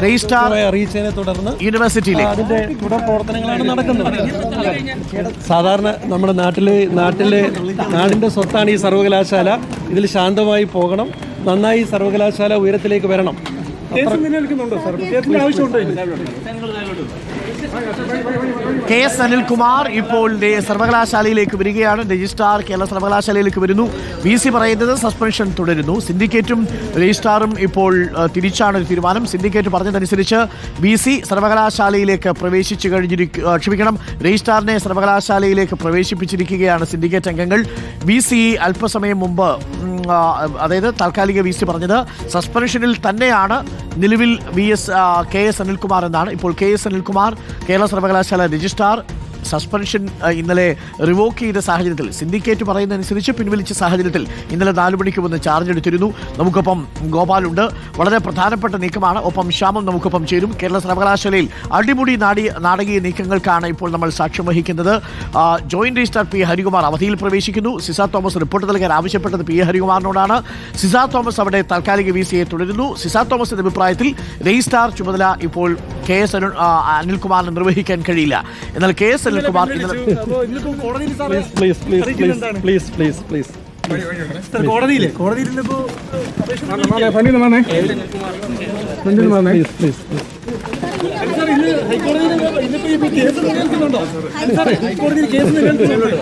Registrar അറിയിച്ചതിനെ തുടർന്ന് യൂണിവേഴ്സിറ്റിയിലേക്ക്. അതിന്റെ തുടർ പ്രവർത്തനങ്ങളാണ് നടക്കുന്നത്. സാധാരണ നമ്മുടെ നാട്ടിലെ നാട്ടിലെ നാടിന്റെ സ്വത്താണ് ഈ സർവകലാശാല. ഇതിൽ ശാന്തമായി പോകണം. നന്നായി സർവകലാശാല ഉയരത്തിലേക്ക് വരണം. കെ എസ് അനിൽകുമാർ ഇപ്പോൾ സർവകലാശാലയിലേക്ക് വരികയാണ്. രജിസ്ട്രാർ കേരള സർവകലാശാലയിലേക്ക് വരുന്നു. വി സി പറയുന്നത് സസ്പെൻഷൻ തുടരുന്നു. സിൻഡിക്കേറ്റും രജിസ്ട്രാറും ഇപ്പോൾ തിരിച്ചാണ് ഒരു തീരുമാനം. സിൻഡിക്കേറ്റ് പറഞ്ഞതനുസരിച്ച് വി സി സർവകലാശാലയിലേക്ക് പ്രവേശിച്ചു കഴിഞ്ഞിരിക്കുക ക്ഷമിക്കണം രജിസ്ട്രാറിനെ സർവകലാശാലയിലേക്ക് പ്രവേശിപ്പിച്ചിരിക്കുകയാണ് സിൻഡിക്കേറ്റ് അംഗങ്ങൾ. വി സി അല്പസമയം മുമ്പ് അതായത് താൽക്കാലിക വി സി പറഞ്ഞത് സസ്പെൻഷനിൽ തന്നെയാണ് നിലവിൽ V S K S Anilkumar എന്നാണ്. ഇപ്പോൾ കെ എസ് അനിൽകുമാർ കേരള സർവകലാശാല രജിസ്ട്രാർ സസ്പെൻഷൻ ഇന്നലെ റിവോക്ക് ചെയ്ത സാഹചര്യത്തിൽ സിൻഡിക്കേറ്റ് പറയുന്നതനുസരിച്ച് പിൻവലിച്ച സാഹചര്യത്തിൽ ഇന്നലെ നാലു മണിക്ക് വന്ന് ചാർജ് എടുത്തിരുന്നു. നമുക്കൊപ്പം ഗോപാലുണ്ട്. വളരെ പ്രധാനപ്പെട്ട നീക്കമാണ്. ഒപ്പം ശ്യാമം നമുക്കൊപ്പം ചേരും. കേരള സർവകലാശാലയിൽ അടിമുടി നാടി നാടകീയ നീക്കങ്ങൾക്കാണ് ഇപ്പോൾ നമ്മൾ സാക്ഷ്യം വഹിക്കുന്നത്. ജോയിന്റ് രജിസ്ട്രാർ പി ഹരികുമാർ അവധിയിൽ പ്രവേശിക്കുന്നു. സിസ തോമസ് റിപ്പോർട്ട് നൽകാൻ ആവശ്യപ്പെട്ടത് പി ഹരികുമാറിനോടാണ്. സിസ തോമസ് അവിടെ താൽക്കാലിക വി സിയെ തുടരുന്നു. സിസ തോമസിന്റെ അഭിപ്രായത്തിൽ രജിസ്ട്രാർ ചുമതല ഇപ്പോൾ കെ എസ് അനിൽകുമാറിന് നിർവഹിക്കാൻ കഴിയില്ല. എന്നാൽ K S please please please please please please കോടതിയിലെ കോടതിയിൽ ഇന്നിപ്പോ പ്ലീസ് പ്ലീസ് സാർ ഇന്ന് ഹൈക്കോടതിയിൽ ഇന്നിപ്പോ ഈ കേസ് നിലനിൽക്കുന്നുണ്ടോ? സാർ ഹൈക്കോടതിയിൽ കേസ് നിലനിൽക്കുന്നുണ്ടോ?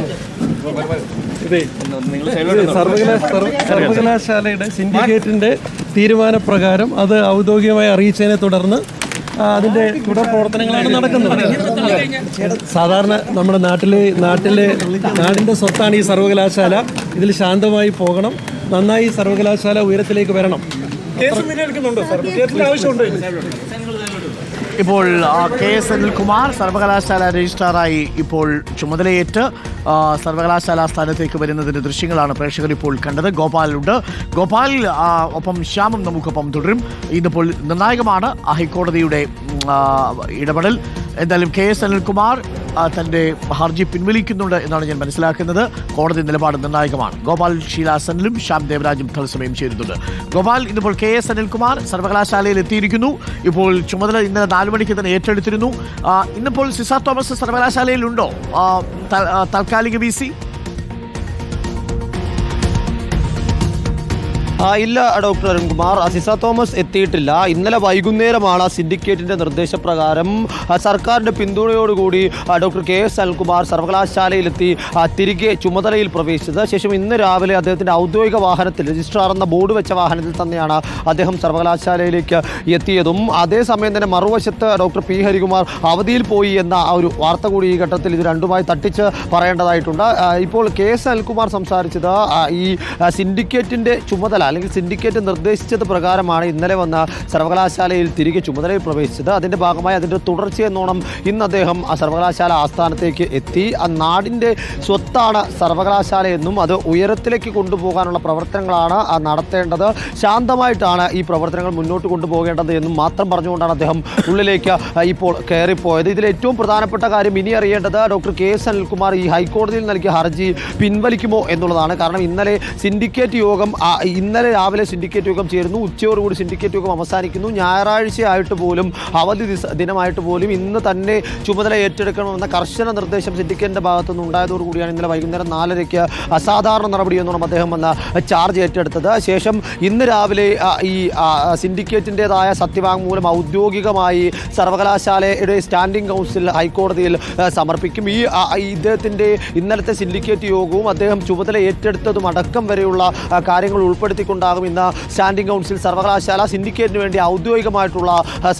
സർവകലാശാലയുടെ സിൻഡിക്കേറ്റിന്റെ തീരുമാനപ്രകാരം അത് ഔദ്യോഗികമായി അറിയിച്ചതിനെ തുടർന്ന് ആ, അതിന്റെ തുടർ പ്രവർത്തനങ്ങളാണ് നടക്കുന്നത്. സാധാരണ നമ്മുടെ നാട്ടിലെ നാട്ടിലെ നാടിന്റെ സ്വത്താണ് ഈ സർവകലാശാല. ഇതിൽ ശാന്തമായി പോകണം. നന്നായി സർവകലാശാല ഉയരത്തിലേക്ക് വരണം. കേസ് നിലനിൽക്കുന്നുണ്ടോ സാർ? കേസിന്റെ ആവശ്യമുണ്ടോ? ഇപ്പോൾ കെ എസ് അനിൽകുമാർ സർവകലാശാല രജിസ്ട്രാറായി ഇപ്പോൾ ചുമതലയേറ്റ്. സർവകലാശാല സ്ഥാനത്തേക്ക് വരുന്നതിന്റെ ദൃശ്യങ്ങളാണ് പ്രേക്ഷകർ ഇപ്പോൾ കണ്ടത്. ഗോപാലുണ്ട്. ഗോപാൽ ഒപ്പം ശ്യാമും നമുക്കൊപ്പം തുടരും. ഇന്നിപ്പോൾ നിർണായകമാണ്. ഹൈക്കോടതിയുടെ ഇടപെടൽ. എന്തായാലും കെ എസ് അനിൽകുമാർ ആ, തന്റെ ഹർജി പിൻവലിക്കുന്നുണ്ട് എന്നാണ് ഞാൻ മനസ്സിലാക്കുന്നത്. കോടതി നിലപാട് നിർണായകമാണ്. ഗോപാൽ ഷീലാസനിലും ശ്യാം ദേവരാജും തത്സമയം ചേരുന്നുണ്ട് ഗോപാൽ ഇന്നിപ്പോൾ കെ എസ് അനിൽകുമാർ സർവകലാശാലയിൽ എത്തിയിരിക്കുന്നു. ഇപ്പോൾ ചുമതല ഇന്നലെ നാലു മണിക്ക് തന്നെ ഏറ്റെടുത്തിരുന്നു. ഇന്നിപ്പോൾ സിസാർ തോമസ് സർവകലാശാലയിലുണ്ടോ? താൽക്കാലിക വി സി? ഇല്ല ഡോക്ടർ അരുൺകുമാർ. അസിസ തോമസ് എത്തിയിട്ടില്ല. ഇന്നലെ വൈകുന്നേരമാണ് സിൻഡിക്കേറ്റിന്റെ നിർദ്ദേശപ്രകാരം ആ, സർക്കാരിന്റെ പിന്തുണയോടുകൂടി ആ, ഡോക്ടർ കെ എസ് അനിൽകുമാർ സർവകലാശാലയിലെത്തി ആ, തിരികെ ചുമതലയിൽ പ്രവേശിച്ചത്. ശേഷം ഇന്ന് രാവിലെ അദ്ദേഹത്തിന്റെ ഔദ്യോഗിക വാഹനത്തിൽ രജിസ്ട്രാർ എന്ന ബോർഡ് വെച്ച വാഹനത്തിൽ തന്നെയാണ് അദ്ദേഹം സർവകലാശാലയിലേക്ക് എത്തിയതും. അതേസമയം തന്നെ മറുവശത്ത് ഡോക്ടർ പി. ഹരികുമാർ അവധിയിൽ പോയി എന്ന ആ ഒരു വാർത്ത കൂടി ഈ ഘട്ടത്തിൽ ഇത് രണ്ടുമായി തട്ടിച്ച് പറയേണ്ടതായിട്ടുണ്ട്. ഇപ്പോൾ കെ. എസ്. അനിൽകുമാർ സംസാരിച്ചത് ആ, ഈ ആ, സിൻഡിക്കേറ്റിന്റെ ചുമതല അല്ലെങ്കിൽ സിൻഡിക്കേറ്റ് നിർദ്ദേശിച്ചത് പ്രകാരമാണ് ഇന്നലെ വന്ന സർവകലാശാലയിൽ തിരികെ ചുമതലയിൽ പ്രവേശിച്ചത്. അതിന്റെ ഭാഗമായി അതിന്റെ തുടർച്ചയെന്നോണം ഇന്ന് അദ്ദേഹം ആ സർവകലാശാല ആസ്ഥാനത്തേക്ക് എത്തി. ആ നാടിന്റെ സ്വത്താണ് സർവകലാശാല എന്നും അത് ഉയരത്തിലേക്ക് കൊണ്ടുപോകാനുള്ള പ്രവർത്തനങ്ങളാണ് നടത്തേണ്ടത്. ശാന്തമായിട്ടാണ് ഈ പ്രവർത്തനങ്ങൾ മുന്നോട്ട് കൊണ്ടുപോകേണ്ടത് എന്നും മാത്രം പറഞ്ഞുകൊണ്ടാണ് അദ്ദേഹം ഉള്ളിലേക്ക് ഇപ്പോൾ കയറിപ്പോയത്. ഇതിൽ ഏറ്റവും പ്രധാനപ്പെട്ട കാര്യം ഇനി അറിയേണ്ടത് ഡോക്ടർ കെ എസ് അനിൽകുമാർ ഈ ഹൈക്കോടതിയിൽ നൽകിയ ഹർജി പിൻവലിക്കുമോ എന്നുള്ളതാണ്. കാരണം ഇന്നലെ സിൻഡിക്കേറ്റ് യോഗം ആ, ഇന്നലെ രാവിലെ സിൻഡിക്കേറ്റ് യോഗം ചേരുന്നു. ഉച്ചയോടുകൂടി സിൻഡിക്കേറ്റ് യോഗം അവസാനിക്കുന്നു. ഞായറാഴ്ചയായിട്ട് പോലും അവധി ദിനമായിട്ട് പോലും ഇന്ന് തന്നെ ചുമതല ഏറ്റെടുക്കണമെന്ന കർശന നിർദ്ദേശം സിൻഡിക്കേറ്റിന്റെ ഭാഗത്തുനിന്ന് ഉണ്ടായതോടുകൂടിയാണ് ഇന്നലെ വൈകുന്നേരം നാലരയ്ക്ക് അസാധാരണ നടപടി എന്നോണം അദ്ദേഹം വന്ന ചാർജ് ഏറ്റെടുത്തത്. ശേഷം ഇന്ന് രാവിലെ ഈ സിൻഡിക്കേറ്റിന്റേതായ സത്യവാങ്മൂലം ഔദ്യോഗികമായി സർവകലാശാലയുടെ സ്റ്റാൻഡിംഗ് കൗൺസിൽ ഹൈക്കോടതിയിൽ സമർപ്പിക്കും. ഈ ഇദ്ദേഹത്തിന്റെ ഇന്നലത്തെ സിൻഡിക്കേറ്റ് യോഗവും അദ്ദേഹം ചുമതല ഏറ്റെടുത്തതും അടക്കം വരെയുള്ള കാര്യങ്ങൾ കാര്യങ്ങൾ ഉൾപ്പെടുത്തിക്കൊണ്ടാകും ഇന്ന് സ്റ്റാൻഡിംഗ് കൗൺസിൽ സർവകലാശാല സിൻഡിക്കേറ്റിന് വേണ്ടി ഔദ്യോഗികമായിട്ടുള്ള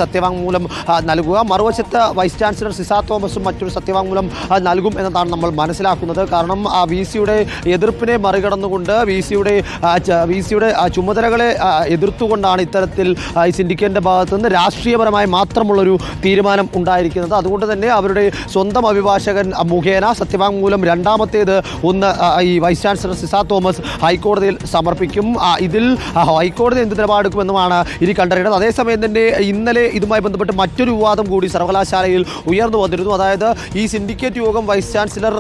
സത്യവാങ്മൂലം നൽകുക. മറുവശത്ത് വൈസ് ചാൻസലർ സിസാ തോമസും മറ്റൊരു സത്യവാങ്മൂലം നൽകും എന്നതാണ് നമ്മൾ മനസ്സിലാക്കുന്നത്. കാരണം ആ വി സിയുടെ എതിർപ്പിനെ മറികടന്നുകൊണ്ട് വി സിയുടെ വി സിയുടെ ചുമതലകളെ എതിർത്തുകൊണ്ടാണ് ഇത്തരത്തിൽ ഈ സിൻഡിക്കേറ്റിന്റെ ഭാഗത്ത് നിന്ന് രാഷ്ട്രീയപരമായി മാത്രമുള്ളൊരു തീരുമാനം ഉണ്ടായിരിക്കുന്നത്. അതുകൊണ്ട് തന്നെ അവരുടെ സ്വന്തം അഭിഭാഷകൻ മുഖേന സത്യവാങ്മൂലം രണ്ടാമത്തേത് ഒന്ന് ഈ വൈസ് ചാൻസലർ സിസാ തോമസ് ഹൈക്കോടതിയിൽ സമർപ്പിക്കും. ഇതിൽ ഹൈക്കോടതി എന്ത് നിലപാടെടുക്കുമെന്നുമാണ് ഇനി കണ്ടറിയേണ്ടത്. അതേസമയം തന്നെ ഇന്നലെ ഇതുമായി ബന്ധപ്പെട്ട് മറ്റൊരു വിവാദം കൂടി സർവകലാശാലയിൽ ഉയർന്നു വന്നിരുന്നു. അതായത് ഈ സിൻഡിക്കേറ്റ് യോഗം വൈസ് ചാൻസലർ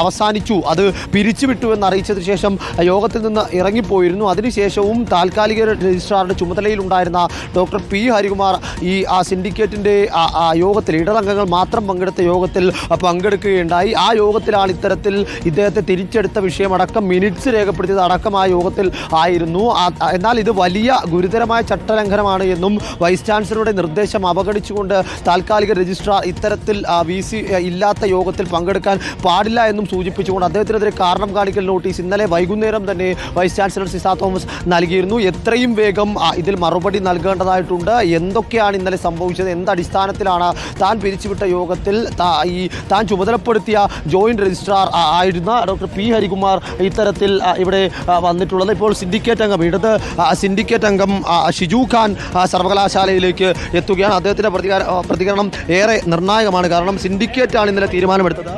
അവസാനിച്ചു. അത് പിരിച്ചുവിട്ടു എന്ന് അറിയിച്ചതിന് ശേഷം യോഗത്തിൽ നിന്ന് ഇറങ്ങിപ്പോയിരുന്നു. അതിനുശേഷവും താൽക്കാലിക രജിസ്ട്രാറുടെ ചുമതലയിലുണ്ടായിരുന്ന ഡോക്ടർ പി ഹരികുമാർ ഈ ആ സിൻഡിക്കേറ്റിന്റെ യോഗത്തിൽ ഇടതംഗങ്ങൾ മാത്രം പങ്കെടുത്ത യോഗത്തിൽ പങ്കെടുക്കുകയുണ്ടായി. ആ യോഗത്തിലാണ് ഇത്തരത്തിൽ ഇദ്ദേഹത്തെ തിരിച്ചെടുത്ത വിഷയമടക്കം മിനിറ്റ്സ് രേഖപ്പെടുത്തിയത്. അടക്കം ആ യോഗത്തിൽ ആയിരുന്നു. ആ- എന്നാൽ ഇത് വലിയ ഗുരുതരമായ ചട്ടലംഘനമാണ് എന്നും വൈസ് ചാൻസലറുടെ നിർദ്ദേശം അവഗണിച്ചുകൊണ്ട് താൽക്കാലിക രജിസ്ട്രാർ ഇത്തരത്തിൽ വി സി ഇല്ലാത്ത യോഗത്തിൽ പങ്കെടുക്കാൻ പാടില്ല എന്നും സൂചിപ്പിച്ചുകൊണ്ട് അദ്ദേഹത്തിനെതിരെ കാരണം കാണിക്കൽ നോട്ടീസ് ഇന്നലെ വൈകുന്നേരം തന്നെ വൈസ് ചാൻസലർ സിസാ തോമസ് നൽകിയിരുന്നു. എത്രയും വേഗം ഇതിൽ മറുപടി നൽകേണ്ടതായിട്ടുണ്ട്. എന്തൊക്കെയാണ് ഇന്നലെ സംഭവിച്ചത്? എന്ത് അടിസ്ഥാനത്തിലാണ് താൻ പിരിച്ചുവിട്ട യോഗത്തിൽ ഈ താൻ ചുമതലപ്പെടുത്തിയ ജോയിന്റ് രജിസ്ട്രാർ ആയിരുന്ന ഡോക്ടർ പി ഹരികുമാർ ഇത്തരത്തിൽ ഇവിടെ വന്നിട്ടുള്ളത്? ഇപ്പോൾ സിൻഡിക്കേറ്റ് അംഗം. ഇടത് സിൻഡിക്കേറ്റ് അംഗം ഷിജു ഖാൻ സർവകലാശാലയിലേക്ക് എത്തുകയാണ്. അദ്ദേഹത്തിന്റെ പ്രതികാര പ്രതികരണം ഏറെ നിർണായകമാണ്. കാരണം സിൻഡിക്കേറ്റാണ് ഇന്നലെ തീരുമാനമെടുത്തത്.